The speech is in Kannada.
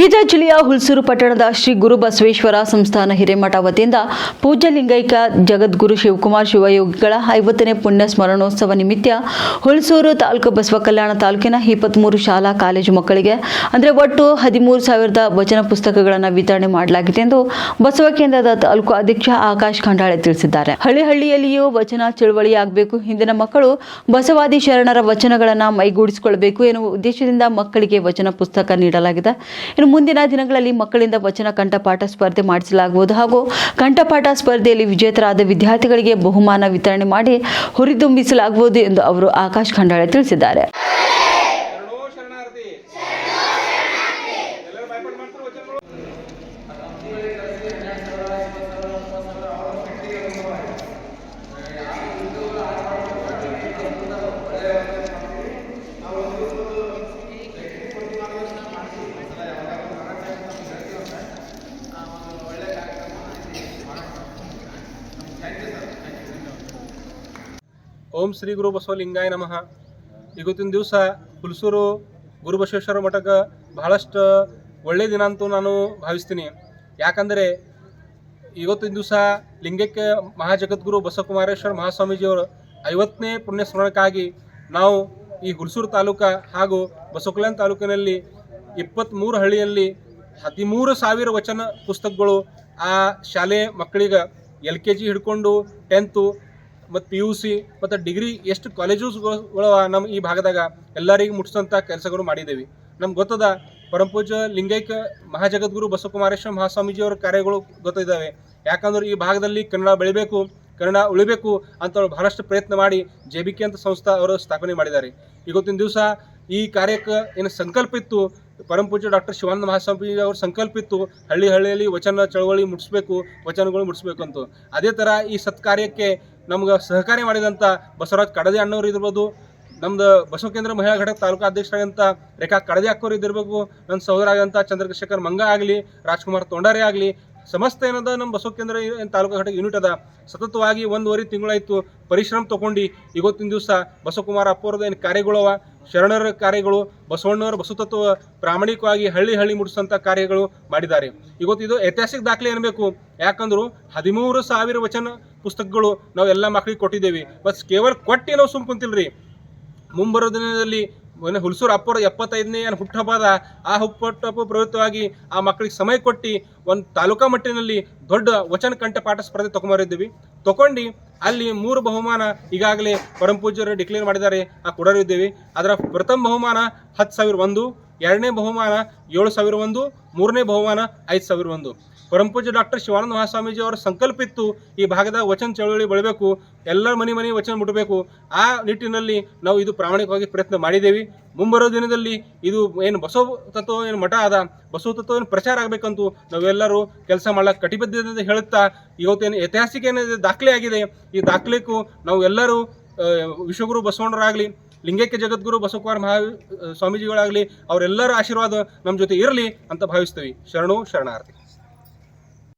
ಬೀದರ್ ಜಿಲ್ಲೆಯ ಹುಲ್ಸೂರು ಪಟ್ಟಣದ ಶ್ರೀ ಗುರು ಬಸವೇಶ್ವರ ಸಂಸ್ಥಾನ ಹಿರೇಮಠ ವತಿಯಿಂದ ಪೂಜ್ಯ ಲಿಂಗೈಕ ಜಗದ್ಗುರು ಶಿವಕುಮಾರ್ ಶಿವಯೋಗಿಗಳ ಐವತ್ತನೇ ಪುಣ್ಯ ಸ್ಮರಣೋತ್ಸವ ನಿಮಿತ್ತ ಹುಲ್ಸೂರು ತಾಲೂಕು ಬಸವ ಕಲ್ಯಾಣ ತಾಲೂಕಿನ ಇಪ್ಪತ್ತ್ಮೂರು ಶಾಲಾ ಕಾಲೇಜು ಮಕ್ಕಳಿಗೆ, ಅಂದರೆ ಒಟ್ಟು ಹದಿಮೂರು ಸಾವಿರದ ವಚನ ಪುಸ್ತಕಗಳನ್ನು ವಿತರಣೆ ಮಾಡಲಾಗಿದೆ ಎಂದು ಬಸವ ಕೇಂದ್ರದ ತಾಲೂಕು ಅಧ್ಯಕ್ಷ ಆಕಾಶ್ ಖಂಡಾಳೆ ತಿಳಿಸಿದ್ದಾರೆ. ಹಳ್ಳಿ ವಚನ ಚಳುವಳಿ ಆಗಬೇಕು ಹಿಂದಿನ ಮಕ್ಕಳು ಬಸವಾದಿ ಶರಣರ ವಚನಗಳನ್ನು ಮೈಗೂಡಿಸಿಕೊಳ್ಳಬೇಕು ಎನ್ನುವ ಉದ್ದೇಶದಿಂದ ಮಕ್ಕಳಿಗೆ ವಚನ ಪುಸ್ತಕ ನೀಡಲಾಗಿದೆ. ಮುಂದಿನ ದಿನಗಳಲ್ಲಿ ಮಕ್ಕಳಿಂದ ವಚನ ಕಂಠಪಾಠ ಸ್ಪರ್ಧೆ ಮಾಡಿಸಲಾಗುವುದು ಹಾಗೂ ಕಂಠಪಾಠ ಸ್ಪರ್ಧೆಯಲ್ಲಿ ವಿಜೇತರಾದ ವಿದ್ಯಾರ್ಥಿಗಳಿಗೆ ಬಹುಮಾನ ವಿತರಣೆ ಮಾಡಿ ಹುರಿದುಂಬಿಸಲಾಗುವುದು ಎಂದು ಅವರು ಆಕಾಶ್ ಖಂಡಾಳೆ ತಿಳಿಸಿದ್ದಾರೆ ಶರಣೋ ಶರಣಾರ್ಥಿ ಎಲ್ಲರೂ ಭಯಪಟ್ಟು ಮಾಡ್ತಾರೆ ವಚನಗಳು ಓಂ ಶ್ರೀ ಗುರು ಬಸವಲಿಂಗಾಯ ನಮಃ. ಇವತ್ತಿನ ದಿವಸ ಹುಲ್ಸೂರು ಗುರುಬಸವೇಶ್ವರ ಮಠಕ್ಕೆ ಬಹಳಷ್ಟು ಒಳ್ಳೆಯ ದಿನ ಅಂತೂ ನಾನು ಭಾವಿಸ್ತೀನಿ. ಯಾಕಂದರೆ ಇವತ್ತಿನ ದಿವಸ ಲಿಂಗಕ್ಕೆ ಮಹಾಜಗದ್ಗುರು ಬಸವಕುಮಾರೇಶ್ವರ ಮಹಾಸ್ವಾಮೀಜಿಯವರು ಐವತ್ತನೇ ಪುಣ್ಯ ಸ್ಮರಣಕ್ಕಾಗಿ ನಾವು ಈ ಹುಲ್ಸೂರು ತಾಲೂಕ ಹಾಗೂ ಬಸವಕಲ್ಯಾಣ ತಾಲೂಕಿನಲ್ಲಿ ಇಪ್ಪತ್ತ್ಮೂರು ಹಳ್ಳಿಯಲ್ಲಿ ಹದಿಮೂರು ಸಾವಿರ ವಚನ ಪುಸ್ತಕಗಳು ಆ ಶಾಲೆ ಮಕ್ಕಳಿಗೆ ಎಲ್ ಕೆ ಜಿ ಹಿಡ್ಕೊಂಡು ಟೆಂತು ಮತ್ತು ಪಿ ಯು ಸಿ ಮತ್ತು ಡಿಗ್ರಿ ಎಷ್ಟು ಕಾಲೇಜಸ್ಗಳು ನಮ್ಮ ಈ ಭಾಗದಾಗ ಎಲ್ಲರಿಗೂ ಮುಟ್ಟಿಸೋಂಥ ಕೆಲಸಗಳು ಮಾಡಿದ್ದೇವೆ ನಮ್ಗೆ ಗೊತ್ತದ ಪರಂಪೂಜ ಲಿಂಗೈಕ ಮಹಾಜಗದ್ಗುರು ಬಸವಕುಮಾರೇಶ್ವರ ಮಹಾಸ್ವಾಮೀಜಿಯವರ ಕಾರ್ಯಗಳು ಗೊತ್ತಿದ್ದಾವೆ. ಯಾಕಂದ್ರೆ ಈ ಭಾಗದಲ್ಲಿ ಕನ್ನಡ ಬೆಳಿಬೇಕು, ಕನ್ನಡ ಉಳಿಬೇಕು ಅಂತ ಅವ್ರು ಬಹಳಷ್ಟು ಪ್ರಯತ್ನ ಮಾಡಿ ಜೆ ಬಿ ಕೆ ಅಂತ ಸಂಸ್ಥೆ ಅವರು ಸ್ಥಾಪನೆ ಮಾಡಿದ್ದಾರೆ. ಇವತ್ತಿನ ದಿವಸ ಈ ಕಾರ್ಯಕ್ಕೆ ಏನು ಸಂಕಲ್ಪ ಇತ್ತು ಪರಂಪೂಜ ಡಾಕ್ಟರ್ ಶಿವಾನಂದ ಮಹಾಸ್ವಾಮಿ ಅವ್ರ ಸಂಕಲ್ಪ ಇತ್ತು, ಹಳ್ಳಿ ಹಳ್ಳಿಯಲ್ಲಿ ವಚನ ಚಳವಳಿ ಮುಟ್ಟಿಸ್ಬೇಕು ವಚನಗಳು ಮುಟ್ಟಿಸ್ಬೇಕು ಅಂತ ಅದೇ ಥರ ಈ ಸತ್ಕಾರ್ಯಕ್ಕೆ ನಮ್ಗೆ ಸಹಕಾರಿ ಮಾಡಿದಂಥ ಬಸವರಾಜ್ ಕಡದೆ ಅಣ್ಣವ್ರು ಇರ್ಬೋದು, ನಮ್ದು ಬಸವ ಕೇಂದ್ರ ಮಹಿಳಾ ಘಟಕ ತಾಲೂಕು ಅಧ್ಯಕ್ಷರಾಗಂತ ರೇಖಾ ಕಡದೆ ಹಾಕೋರು ಇದ್ದಿರ್ಬೇಕು ನನ್ನ ಸಹೋದರ ಆಗಂತ ಚಂದ್ರಶೇಖರ್ ಮಂಗ ಆಗಲಿ, ರಾಜ್ಕುಮಾರ್ ತೊಂಡಾರೆ ಆಗಲಿ, ಸಮಸ್ತ ಏನದ ನಮ್ಮ ಬಸವ ಕೇಂದ್ರ ಏನು ತಾಲೂಕು ಘಟಕ ಯೂನಿಟ್ ಅದ, ಸತತವಾಗಿ ಒಂದೂವರೆ ತಿಂಗಳಾಯಿತು ಪರಿಶ್ರಮ ತಗೊಂಡು ಇವತ್ತಿನ ದಿವಸ ಬಸವಕುಮಾರ ಅಪ್ಪವ್ರದ್ದು ಏನು ಕಾರ್ಯಗಳವ, ಶರಣರ ಕಾರ್ಯಗಳು, ಬಸವಣ್ಣವರ ಬಸವತತ್ವ ಪ್ರಾಮಾಣಿಕವಾಗಿ ಹಳ್ಳಿ ಹಳ್ಳಿ ಮುಟ್ಟಿಸೋಂಥ ಕಾರ್ಯಗಳು ಮಾಡಿದ್ದಾರೆ. ಇವತ್ತು ಇದು ಐತಿಹಾಸಿಕ ದಾಖಲೆ ಅನ್ನಬೇಕು ಯಾಕಂದ್ರು ಹದಿಮೂರು ಸಾವಿರ ವಚನ ಪುಸ್ತಕಗಳು ನಾವು ಎಲ್ಲ ಮಕ್ಕಳಿಗೆ ಕೊಟ್ಟಿದ್ದೇವೆ. ಬಸ್ ಕೇವಲ ಕೊಟ್ಟು ನಾವು ಸುಮ್ ಕುಂತಿಲ್ರಿ. ಮುಂಬರೋ ದಿನದಲ್ಲಿ ಹುಲ್ಸೂರು ಅಪ್ಪರ ಎಪ್ಪತ್ತೈದನೇ ಏನು ಹುಟ್ಟುಹಬ್ಬದ ಆ ಹುಟ್ಟುಹಬ್ಬ ಪ್ರವೃತ್ತವಾಗಿ ಆ ಮಕ್ಕಳಿಗೆ ಸಮಯ ಕೊಟ್ಟು ಒಂದು ತಾಲೂಕಾ ಮಟ್ಟಿನಲ್ಲಿ ದೊಡ್ಡ ವಚನ ಕಂಠ ಪಾಠ ಸ್ಪರ್ಧೆ ತೊಗೊಂಬರಿದ್ದೀವಿ. ತಗೊಂಡು ಅಲ್ಲಿ ಮೂರು ಬಹುಮಾನ ಈಗಾಗಲೇ ಪರಮಪೂಜ್ಯರು ಡಿಕ್ಲೇರ್ ಮಾಡಿದ್ದಾರೆ. ಆ ಕೊಡರಿದ್ದೀವಿ ಅದರ ಪ್ರಥಮ ಬಹುಮಾನ ಹತ್ತು ಸಾವಿರ ಒಂದು, ಎರಡನೇ ಬಹುಮಾನ ಏಳು ಸಾವಿರ ಒಂದು, ಮೂರನೇ ಬಹುಮಾನ ಐದು ಸಾವಿರ ಒಂದು. ಪರಮಪೂಜ್ಯ ಡಾಕ್ಟರ್ ಶಿವಾನಂದ ಮಹಾಸ್ವಾಮೀಜಿ ಅವರ ಸಂಕಲ್ಪ ಇತ್ತು ಈ ಭಾಗದ ವಚನ ಚಳವಳಿ ಬೆಳಬೇಕು, ಎಲ್ಲರ ಮನೆ ಮನೆ ವಚನ ಮುಟ್ಟಬೇಕು. ಆ ನಿಟ್ಟಿನಲ್ಲಿ ನಾವು ಇದು ಪ್ರಾಮಾಣಿಕವಾಗಿ ಪ್ರಯತ್ನ ಮಾಡಿದ್ದೇವೆ. ಮುಂಬರೋ ದಿನದಲ್ಲಿ ಇದು ಏನು ಬಸವ ತತ್ವ ಏನು ಮಠ ಅದ ಬಸವ ತತ್ವ ಏನು ಪ್ರಚಾರ ಆಗಬೇಕಂತೂ ನಾವೆಲ್ಲರೂ ಕೆಲಸ ಮಾಡಲು ಕಟಿಬದ್ಧತೆ ಹೇಳುತ್ತಾ, ಇವತ್ತೇನು ಐತಿಹಾಸಿಕ ಏನಿದೆ ದಾಖಲೆ ಆಗಿದೆ. ಈ ದಾಖಲೆಗೂ ನಾವು ಎಲ್ಲರೂ ವಿಶ್ವಗುರು ಬಸವಣ್ಣರಾಗಲಿ, ಲಿಂಗೈಕ್ಯ ಜಗದ್ಗುರು ಬಸವಕುಮಾರ ಮಹಾ ಸ್ವಾಮೀಜಿಗಳಾಗಲಿ, ಅವರೆಲ್ಲರ ಆಶೀರ್ವಾದ ನಮ್ಮ ಜೊತೆ ಇರಲಿ ಅಂತ ಭಾವಿಸ್ತೀವಿ. ಶರಣು ಶರಣಾರ್ಥಿ.